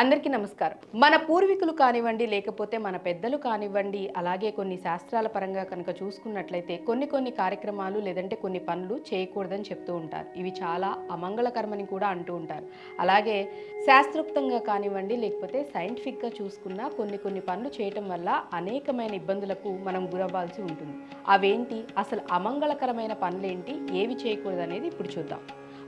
అందరికీ నమస్కారం. మన పూర్వీకులు కానివ్వండి లేకపోతే మన పెద్దలు కానివ్వండి అలాగే కొన్ని శాస్త్రాల పరంగా కనుక చూసుకున్నట్లయితే కొన్ని కొన్ని కార్యక్రమాలు లేదంటే కొన్ని పనులు చేయకూడదని చెప్తూ ఉంటారు. ఇవి చాలా అమంగళకరమని కూడా అంటూ ఉంటారు. అలాగే శాస్త్రోక్తంగా కానివ్వండి లేకపోతే సైంటిఫిక్గా చూసుకున్న కొన్ని కొన్ని పనులు చేయటం వల్ల అనేకమైన ఇబ్బందులకు మనం గురవ్వాల్సి ఉంటుంది. అవేంటి? అసలు అమంగళకరమైన పనులేంటి? ఏవి చేయకూడదు అనేది ఇప్పుడు చూద్దాం.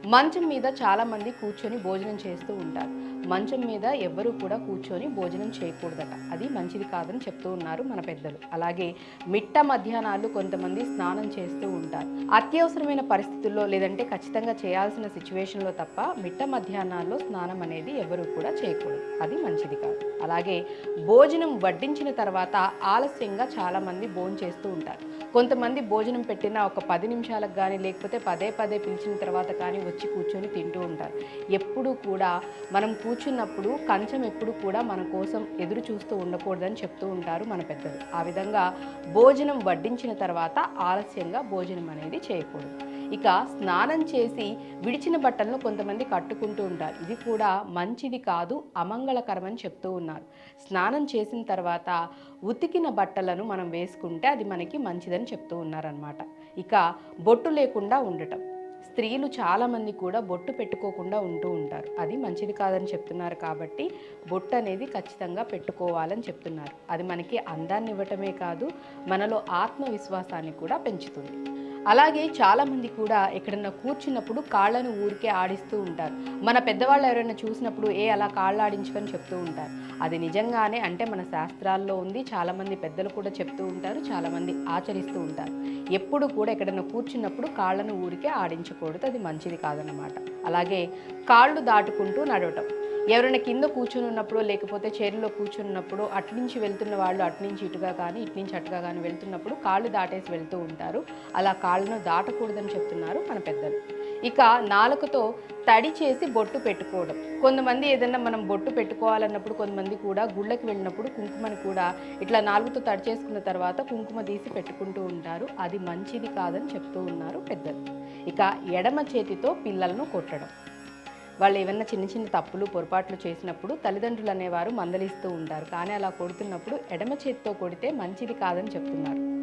మంచం మీద చాలామంది కూర్చొని భోజనం చేస్తూ ఉంటారు. మంచం మీద ఎవ్వరూ కూడా కూర్చొని భోజనం చేయకూడదట. అది మంచిది కాదని చెప్తూ ఉన్నారు మన పెద్దలు. అలాగే మిట్ట మధ్యాహ్నాలు కొంతమంది స్నానం చేస్తూ ఉంటారు. అత్యవసరమైన పరిస్థితుల్లో లేదంటే ఖచ్చితంగా చేయాల్సిన సిచ్యువేషన్లో తప్ప మిట్ట మధ్యాహ్నాల్లో స్నానం అనేది ఎవరు కూడా చేయకూడదు. అది మంచిది కాదు. అలాగే భోజనం వడ్డించిన తర్వాత ఆలస్యంగా చాలామంది భోజనం చేస్తూ ఉంటారు. కొంతమంది భోజనం పెట్టిన ఒక పది నిమిషాలకు కానీ లేకపోతే పదే పదే పిలిచిన తర్వాత కానీ వచ్చి కూర్చొని తింటూ ఉంటారు. ఎప్పుడూ కూడా మనం కూర్చున్నప్పుడు కంచం ఎప్పుడు కూడా మన కోసం ఎదురు చూస్తూ ఉండకూడదని చెప్తూ ఉంటారు మన పెద్దలు. ఆ విధంగా భోజనం వడ్డించిన తర్వాత ఆలస్యంగా భోజనం అనేది చేయకూడదు. ఇక స్నానం చేసి విడిచిన బట్టలను కొంతమంది కట్టుకుంటూ ఉంటారు. ఇది కూడా మంచిది కాదు అమంగళకరమని చెప్తూ ఉన్నారు. స్నానం చేసిన తర్వాత ఉతికిన బట్టలను మనం వేసుకుంటే అది మనకి మంచిదని చెప్తూ ఉన్నారనమాట ఇక బొట్టు లేకుండా ఉండటం. స్త్రీలు చాలామంది కూడా బొట్టు పెట్టుకోకుండా ఉంటూ ఉంటారు. అది మంచిది కాదని చెప్తున్నారు కాబట్టి బొట్టు అనేది ఖచ్చితంగా పెట్టుకోవాలని చెప్తున్నారు. అది మనకి అందాన్ని ఇవ్వటమే కాదు మనలో ఆత్మవిశ్వాసాన్ని కూడా పెంచుతుంది. అలాగే చాలామంది కూడా ఎక్కడన్నా కూర్చున్నప్పుడు కాళ్ళను ఊరికే ఆడిస్తూ ఉంటారు. మన పెద్దవాళ్ళు ఎవరైనా చూసినప్పుడు ఏ అలా కాళ్ళు ఆడించుకొని చెప్తూ ఉంటారు. అది నిజంగానే అంటే మన శాస్త్రాల్లో ఉంది. చాలామంది పెద్దలు కూడా చెప్తూ ఉంటారు. చాలామంది ఆచరిస్తూ ఉంటారు. ఎప్పుడు కూడా ఎక్కడైనా కూర్చున్నప్పుడు కాళ్ళను ఊరికే ఆడించకూడదు. అది మంచిది కాదన్నమాట. అలాగే కాళ్ళు దాటుకుంటూ నడవటం. ఎవరైనా కింద కూర్చుని ఉన్నప్పుడు లేకపోతే చైర్లో కూర్చున్నప్పుడు అటు నుంచి వెళ్తున్న వాళ్ళు అటు నుంచి ఇటుగా కానీ ఇటు నుంచి అటుగా కానీ వెళ్తున్నప్పుడు కాళ్ళు దాటేసి వెళ్తూ ఉంటారు. అలా కాళ్ళను దాటకూడదని చెప్తున్నారు మన పెద్దలు. ఇక నాలుకతో తడి చేసి బొట్టు పెట్టుకోవడం. కొంతమంది ఏదైనా మనం బొట్టు పెట్టుకోవాలన్నప్పుడు కొంతమంది కూడా గుళ్ళకి వెళ్ళినప్పుడు కుంకుమని కూడా ఇట్లా నాలుగుతో తడి చేసుకున్న తర్వాత కుంకుమ తీసి పెట్టుకుంటూ ఉంటారు. అది మంచిది కాదని చెప్తూ ఉన్నారు పెద్దలు. ఇక ఎడమ చేతితో పిల్లలను కొట్టడం. వాళ్ళు ఏమన్నా చిన్న చిన్న తప్పులు పొరపాట్లు చేసినప్పుడు తల్లిదండ్రులు అనేవారు మందలిస్తూ ఉంటారు. కానీ అలా కొడుతున్నప్పుడు ఎడమ చేతితో కొడితే మంచిది కాదని చెప్తున్నారు.